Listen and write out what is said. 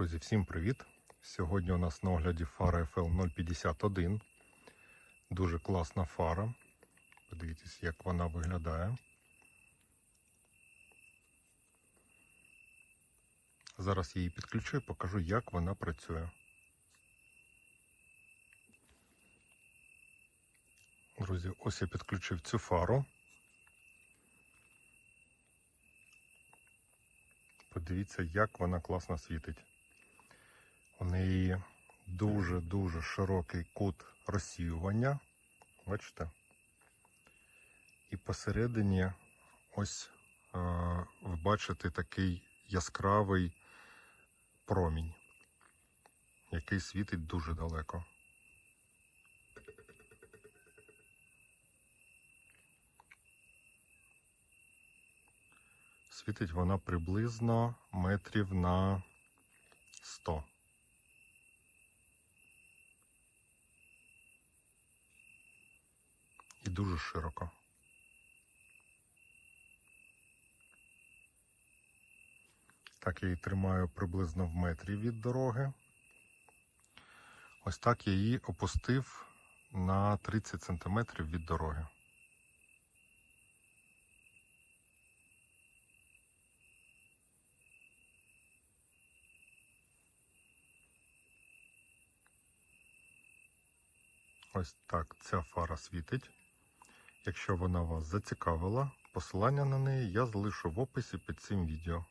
Друзі, всім привіт! Сьогодні у нас на огляді фара FL 051. Дуже класна фара. Подивіться, як вона виглядає. Зараз я її підключу і покажу, як вона працює. Друзі, ось я підключив цю фару. Подивіться, як вона класно світить. У неї дуже-дуже широкий кут розсіювання. Бачите? І посередині ось е, ви бачите такий яскравий промінь, який світить дуже далеко. Світить вона приблизно метрів на 100. І дуже широко. Так я її тримаю приблизно в метрі від дороги. Ось так я її опустив на 30 см від дороги. Ось так ця фара світить. Якщо вона вас зацікавила, посилання на неї я залишу в описі під цим відео.